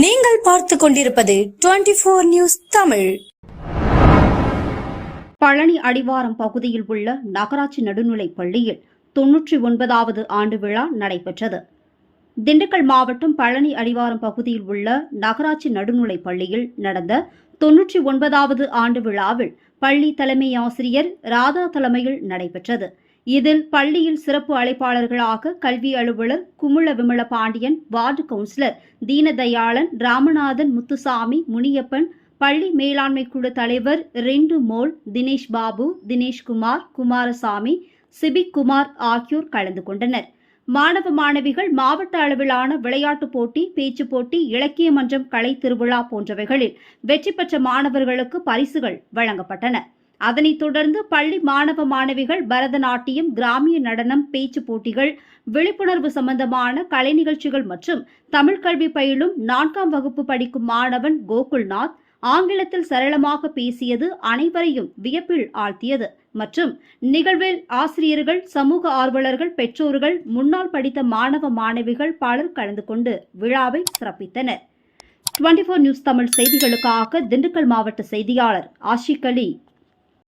நீங்கள் பார்த்து கொண்டிருப்பது twenty four news Tamil. Palani அடிவாரம் பகுதியில் உள்ள நகராட்சி நடுநிலைப் பள்ளியில் தொன்னூற்றி ஒன்பதாவது ஆண்டு விழா நடைபெற்றது. திண்டுக்கல் மாவட்டம் பழனி அடிவாரம் பகுதியில் உள்ள நகராட்சி நடுநிலைப் பள்ளியில் நடந்த தொன்னூற்றி ஒன்பதாவது ஆண்டு விழாவில் பள்ளி தலைமை ஆசிரியர் ராதா தலைமையில் நடைபெற்றது. இதில் பள்ளியில் சிறப்பு அழைப்பாளர்களாக கல்வி அலுவலர் குமுள விமல பாண்டியன் வார்டு கவுன்சிலர் தீனதயாளன் ராமநாதன் முத்துசாமி முனியப்பன் பள்ளி மேலாண்மை குழு தலைவர் ரெண்டு மோல் தினேஷ் பாபு தினேஷ்குமார் குமாரசாமி சிபிக் குமார் ஆகியோர் கலந்து கொண்டனர். மாணவ மாணவிகள் மாவட்ட அளவிலான விளையாட்டுப் போட்டி பேச்சுப் போட்டி இலக்கிய மன்றம் கலை திருவிழா போன்றவைகளில் வெற்றி பெற்ற மாணவர்களுக்கு பரிசுகள் வழங்கப்பட்டன. அதனைத் தொடர்ந்து பள்ளி மாணவ மாணவிகள் பரதநாட்டியம் கிராமிய நடனம் பேச்சு போட்டிகள் விழிப்புணர்வு சம்பந்தமான கலை நிகழ்ச்சிகள் மற்றும் தமிழ் கல்வி பயிலும் நான்காம் வகுப்பு படிக்கும் மாணவன் கோகுல்நாத் ஆங்கிலத்தில் சரளமாக பேசியது அனைவரையும் வியப்பில் ஆழ்த்தியது. மற்றும் நிகழ்வில் ஆசிரியர்கள் சமூக ஆர்வலர்கள் பெற்றோர்கள் முன்னால் படித்த மாணவ மாணவிகள் பலர் கலந்து கொண்டு விழாவை சிறப்பித்தனர். டுவெண்டி நியூஸ் தமிழ் செய்திகளுக்காக திண்டுக்கல் மாவட்ட செய்தியாளர் ஆஷிக் அலி.